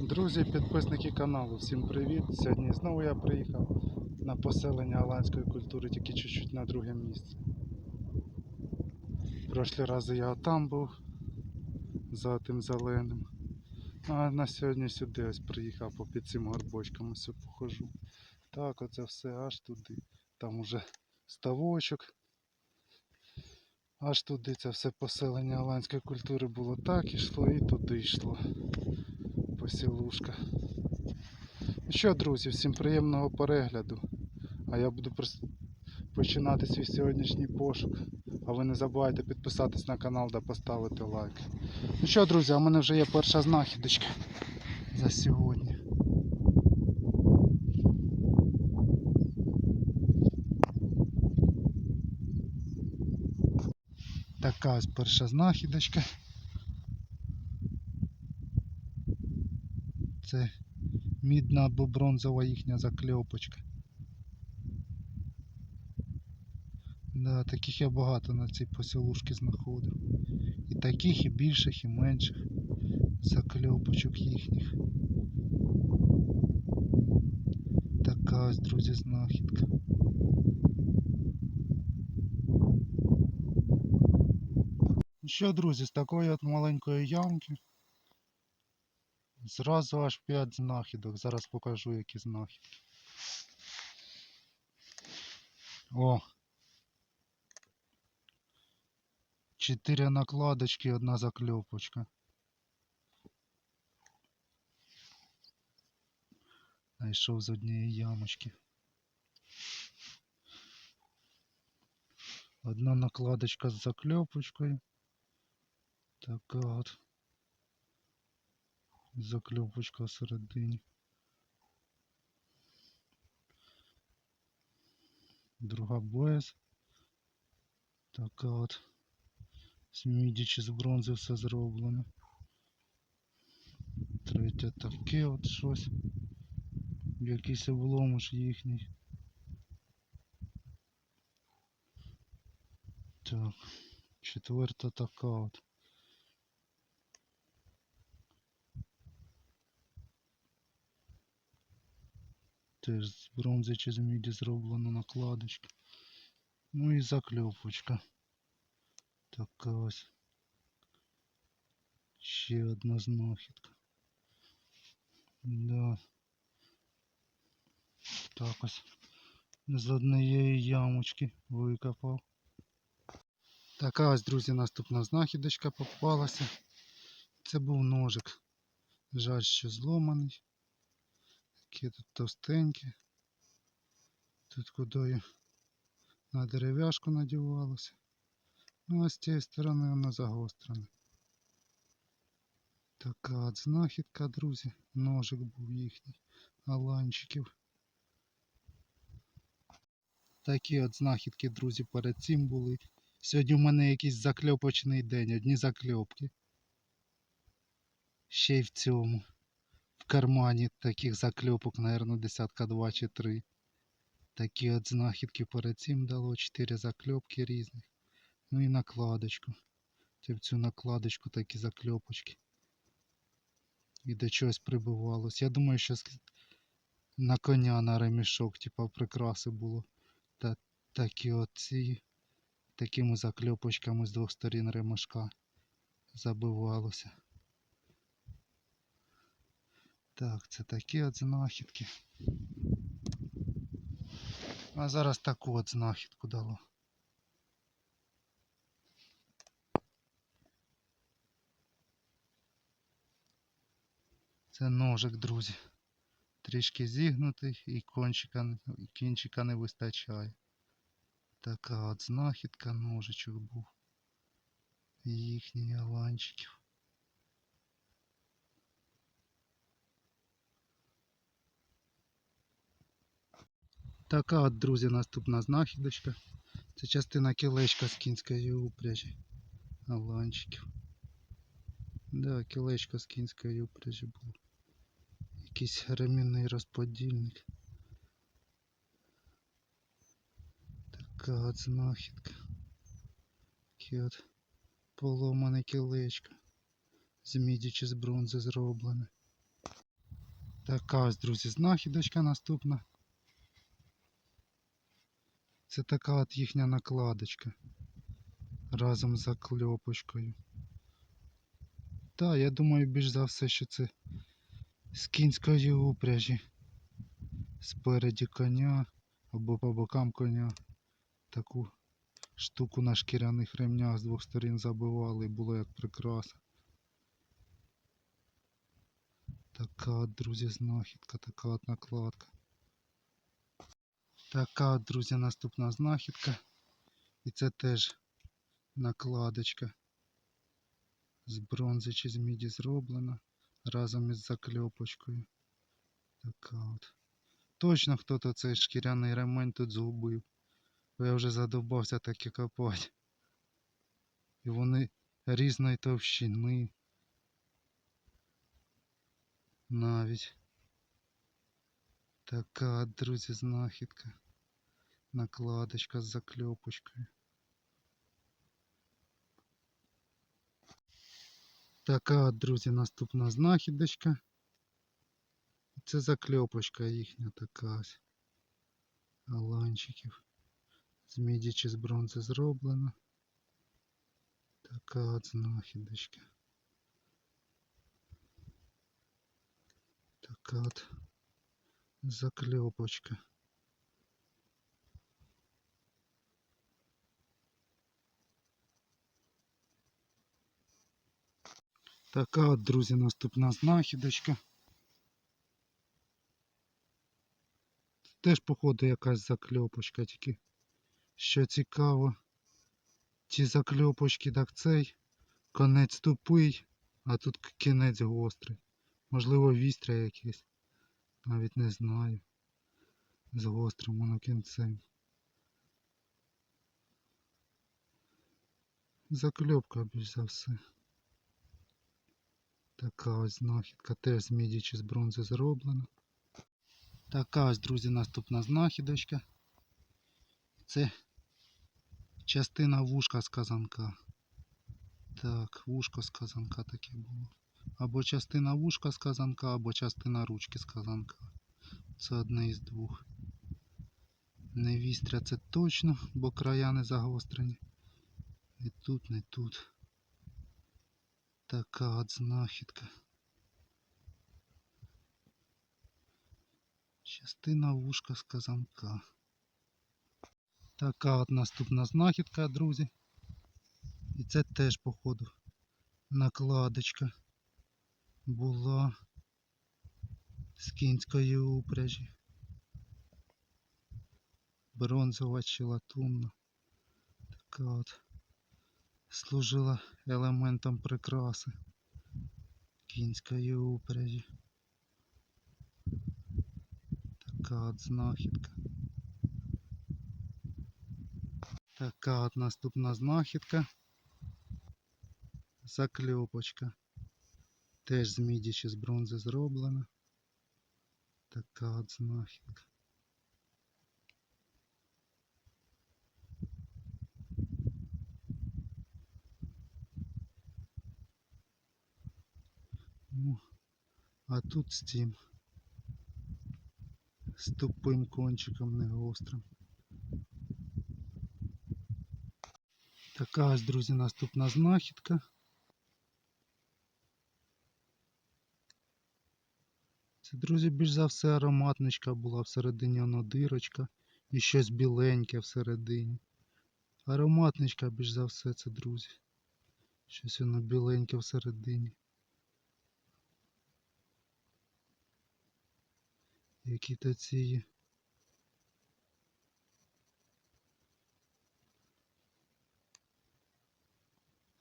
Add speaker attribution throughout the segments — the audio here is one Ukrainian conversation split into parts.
Speaker 1: Друзі, підписники каналу, всім привіт! Сьогодні знову я приїхав на поселення голландської культури, тільки чуть-чуть на друге місце. Прошлі рази я там був, за тим зеленим. А на сьогодні сюди ось приїхав по під цим горбочкам ось похожу. Так, оце все аж туди. Там уже ставочок. Аж туди це все поселення голландської культури було так, ішло і туди йшло посілушка. Ну що, друзі, всім приємного перегляду. А я буду починати свій сьогоднішній пошук. А ви не забувайте підписатись на канал та поставити лайк. Ну що, друзі, в мене вже є перша знахідочка за сьогодні. Така ось перша знахідочка. Це мідна або бронзова їхня закльопочка. Да, таких я багато на цій посілушці знаходив. І таких, і більших, і менших закльопочок їхніх. Така ось, друзі, знахідка. Ну що, друзі, з такої от маленької ямки Зразу аж 5 знахідок. Зараз покажу, які знахідки. О! Чотири накладочки, одна закльопочка. Знайшов з однієї ямочки. Одна накладочка з закльопочкою. Така от. Закльопочка всередині. Друга без. Така от. З міді чи з бронзи все зроблено. Третя таке от щось. Якийсь обломиш їхній. Так. Четверта така от. Теж з бронзи чи з міді зроблена накладочка. Ну і закльопочка. Така ось. Ще одна знахідка. Да. Так ось. З однієї ямочки викопав. Така ось, друзі, наступна знахідочка попалася. Це був ножик. Жаль, що зломаний. Такі тут товстенькі. Тут кудою на дерев'яшку надівалося. Ну а з цієї сторони воно загострене. Така от знахідка, друзі. Ножик був їхній. Аланчиків. Такі от знахідки, друзі, перед цим були. Сьогодні в мене якийсь закльопочний день, одні закльопки. Ще й в цьому. Кармані таких закльопок, наверное, десятка два чи три. Такі от знахідки перед цим дало. Чотири закльопки різних. Ну і накладочку. Це в цю накладочку такі закльопочки. І до чогось прибивалось. Я думаю, що на коня на ремішок, типа прикраси було. Та такі оці такими закльопочками з двох сторін ремешка забивалося. Так, це такі от знахідки. А зараз таку от знахідку дало. Це ножик, друзі. Трішки зігнутий і кончика, кінчика не вистачає. Така от знахідка, ножичок був. Їхній аланчиків. Така от, друзі, наступна знахідочка. Це частина кілечка з кінської упряжі. Аланчиків. Да, кілечко з кінської упряжі було. Якийсь ремінний розподільник. Така от знахідка. Таке от поломане кілечко. З міді чи з бронзи зроблене. Така ось, друзі, знахідочка наступна. Це така от їхня накладочка. Разом з закльопочкою. Так, я думаю, більш за все, що це з кінської упряжі. Спереді коня або по бокам коня. Таку штуку на шкіряних ремнях з двох сторін забивали було як прикраса. Така от, друзі, знахідка, така от накладка. Така друзі, наступна знахідка. І це теж накладочка. З бронзи чи з міді зроблена. Разом із закльопочкою. Така от. Точно хто-то цей шкіряний ремень тут згубив. Бо я вже задовбався таке копати. І вони різної товщини. Навіть. Така, друзі, знахідка. Накладочка з закльопочкою. Така, друзі, наступна знахідочка. Це закльопочка їхня така. Аланчиків. З міді чи з бронзи зроблена. Така от знахідочка. Така от закльопочка. Така от, друзі, наступна знахідочка. Теж, походу, якась закльопочка, тільки що цікаво, ці закльопочки, так цей конець тупий, а тут кінець гострий. Можливо, вістря якесь. Навіть не знаю. З гострим воно кінцем. Закльопка більш за все. Така ось знахідка, теж з міді чи з бронзи зроблена. Така ось, друзі, наступна знахідочка. Це частина вушка з казанка. Так, вушко з казанка таке було. Або частина вушка з казанка, або частина ручки з казанка. Це одне із двох. Не вістря це точно, бо края не загострені. Не тут, не тут. Така от знахідка. Частина вушка з казанка. Така от наступна знахідка, друзі. І це теж, походу, накладочка була з кінської упряжі. Бронзова чи латунна. Така от служила елементом прикраси кінської упряжі. Така от знахідка. Така от наступна знахідка. Закльопочка. Теж з міді чи з бронзи зроблена. Така от знахідка. Ну, а тут з цим. З тупим кончиком не гострим. Така ось, друзі, наступна знахідка. Це, друзі, більш за все ароматничка була всередині воно дирочка і щось біленьке всередині. Ароматничка більш за все це, друзі. Щось воно біленьке всередині. Які то ці.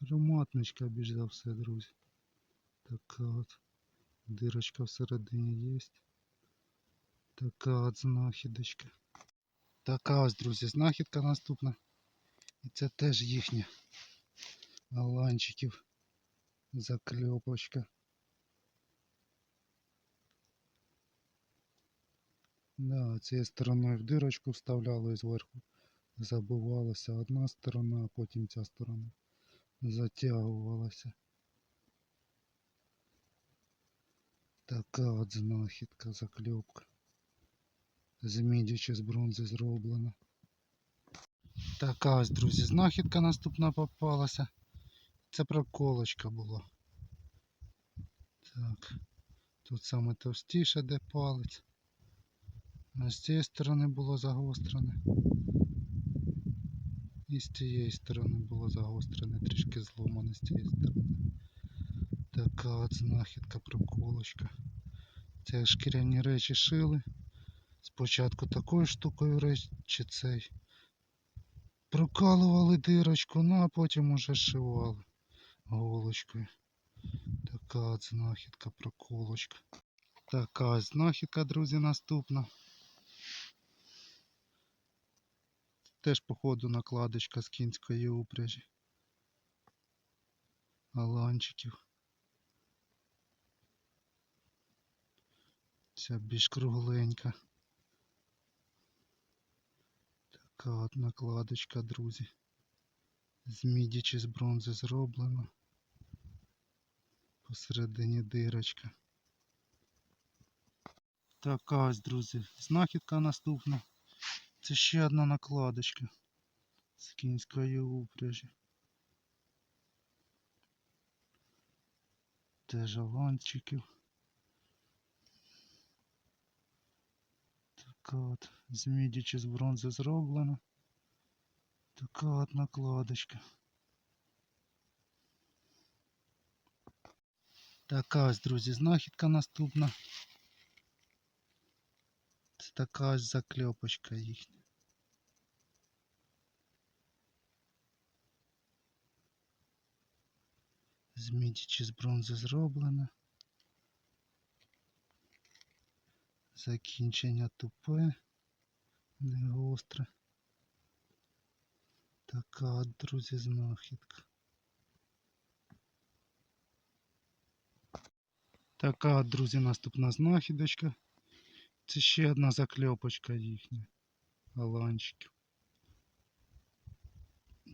Speaker 1: Ароматничка більш за все, друзі. Така от дирочка всередині є. Така от знахідочка. Така ось, друзі, знахідка наступна. І це теж їхня аланчиків закльопочка. Да, цією стороною в дирочку вставляли зверху забивалася одна сторона, а потім ця сторона затягувалася. Така от знахідка, закльопка. З міді чи з бронзи зроблена. Така ось, друзі, знахідка наступна попалася. Це проколочка була. Так. Тут саме товстіше, де палець. А з цієї сторони було загострене. І з цієї сторони було загострене, трішки зломане з цієї сторони. Така от знахідка проколочка. Це шкіряні речі шили. Спочатку такою штукою речі цей. Прокалували дирочку, ну а потім уже шивали голочкою. Така от знахідка проколочка. Така знахідка, друзі, наступна. Теж, походу, накладочка з кінської упряжі. Аланчиків. Ця більш кругленька. Така от накладочка, друзі. З міді чи з бронзи зроблена. Посередині дирочка. Така ось, друзі, знахідка наступна. Це ще одна накладочка з кінської упряжі. Теж аванчиків. Така от з міді чи з бронзи зроблена. Така от накладочка. Така ось, друзі, знахідка наступна. Це така ось закльопочка їхня. З міді чи з бронзи зроблена. Закінчення тупе, не гостре. Така друзі, знахідка. Така друзі, наступна знахідочка. Це ще одна закльопочка їхня. Аланчиків.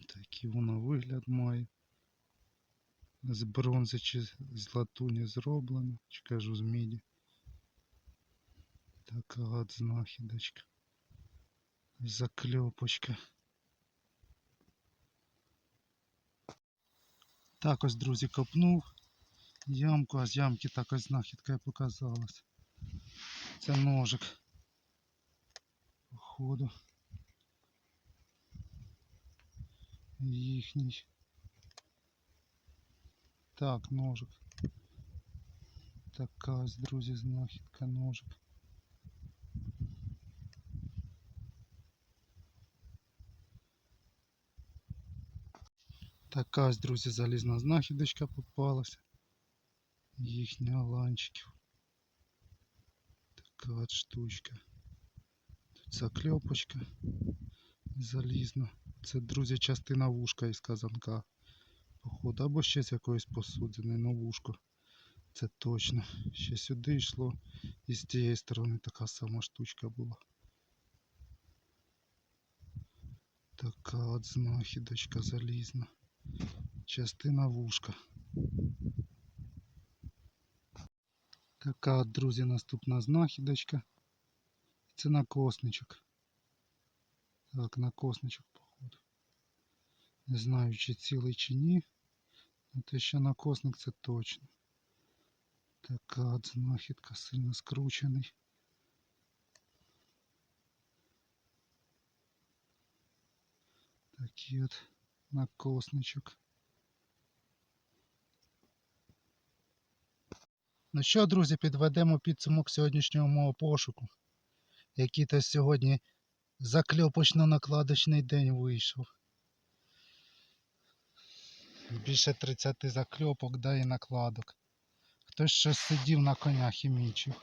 Speaker 1: Такий вона вигляд має. З бронзи чи з латуні зроблено, чи кажу з міді. Така от знахідочка. Закльопочка. Також, друзі, копнув ямку, а з ямки також знахідка і показалась. Це ножик. Походу. Їхній. Так, ножик. Така ось, друзі, знахідка ножик. Така ось, друзі, залізна знахідочка попалася. Їхня ланчиків. Така от штучка. Тут закльопочка залізна. Це, друзі, частина вушка із казанка. Походу, або ще з якоїсь посудини, ну вушко. Це точно. Ще сюди йшло. І з тієї сторони така сама штучка була. Така от знахідочка залізна. Частина вушка. Така друзі, наступна знахідочка. Це накосничок. Так, накосничок, походу. Не знаю, чи цілий, чи ні. Але те, що накосник, це точно. Така знахідка сильно скручений. Такий от накосничок. Ну що, друзі, підведемо підсумок сьогоднішнього мого пошуку. Який то сьогодні закльопочно-накладочний день вийшов. Більше 30 закльопок, да і накладок. Хтось щось сидів на конях і мічив.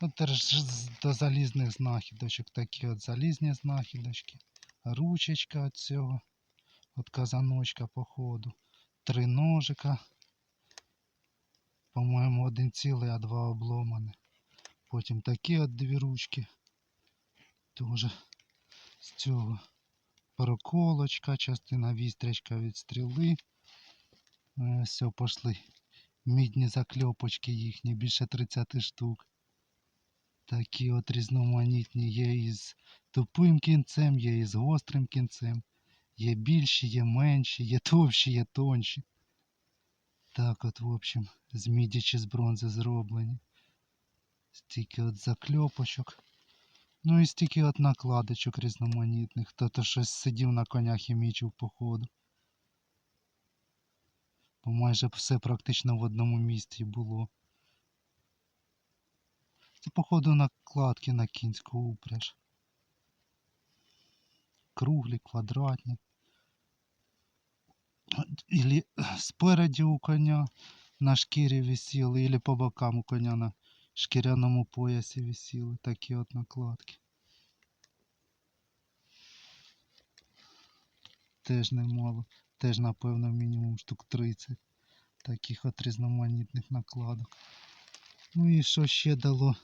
Speaker 1: Ну, теж до залізних знахідочок, такі от залізні знахідочки. Ручечка от цього, от казаночка походу. Три ножика. По-моєму, один цілий, а два обломані. Потім такі от дві ручки. Тоже з цього проколочка, частина вістрячка від стріли. Е, Все, пошли Мідні закльопочки їхні, більше 30 штук. Такі от різноманітні. Є із тупим кінцем, є із гострим кінцем. Є більші, є менші, є товщі, є тонші. Так от, в общем, з міді чи з бронзи зроблені. Стільки от закльопочок. Ну і стільки от накладочок різноманітних. Хто-то щось сидів на конях і мічив походу. Бо майже все практично в одному місці було. Це, походу, накладки на кінську упряж. Круглі, квадратні. Ілі спереді у коня на шкірі висіли, ілі по бокам у коня на шкіряному поясі висіли. Такі от накладки. Теж немало. Теж, напевно, мінімум штук 30 таких от різноманітних накладок. Ну і що ще дало?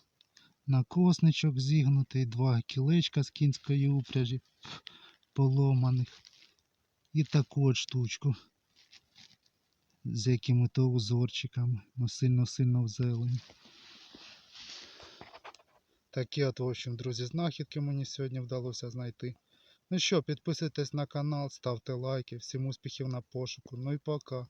Speaker 1: Накосничок зігнутий, два кілечка з кінської упряжі поломаних. І таку от штучку з якими-то узорчиками, ну сильно-сильно в. Такі от, в общем, друзі, знахідки мені сьогодні вдалося знайти. Ну що, підписуйтесь на канал, ставте лайки, всім успіхів на пошуку. Ну і пока.